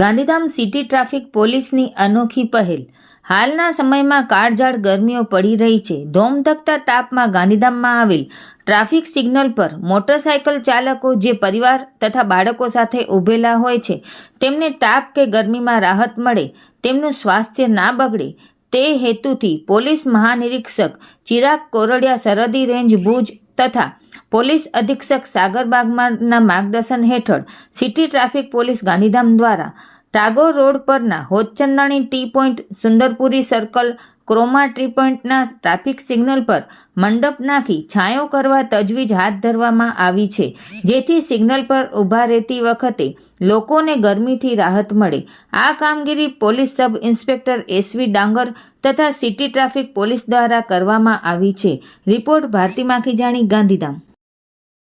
Gandhidham city traffic પોલીસની અનોખી પહેલ. હાલના સમયમાં કાળઝાળ ગરમીઓ પડી રહી છે. ધોમધકતા તાપમાં ગાંધીધામમાં આવેલ ટ્રાફિક સિગ્નલ પર મોટરસાયકલ ચાલકો જે પરિવાર તથા બાળકો સાથે ઊભેલા હોય છે, તેમને તાપ કે ગરમીમાં રાહત મળે, તેમનું સ્વાસ્થ્ય ના બગડે, તે હેતુથી પોલીસ મહાનિરીક્ષક ચિરાગ કોરડિયા સરહદી રેન્જ ભુજ તથા પોલીસ અધિક્ષક સાગર બાગમારના માર્ગદર્શન હેઠળ સિટી ટ્રાફિક પોલીસ ગાંધીધામ દ્વારા ટાગોર રોડ પરના Hotchandani T point, Sundarpuri circle, Croma tree પોઈન્ટના traffic signal પર મંડપ નાખી છાંયો કરવા તજવીજ હાથ ધરવામાં આવી છે. જેથી સિગ્નલ પર ઊભા રહેતી વખતે લોકોને ગરમીથી રાહત મળે. આ કામગીરી પોલીસ સબ ઇન્સ્પેક્ટર એસવી ડાંગર તથા સિટી ટ્રાફિક પોલીસ દ્વારા કરવામાં આવી છે. રિપોર્ટ ભારતી માખીજાણી ગાંધીધામ.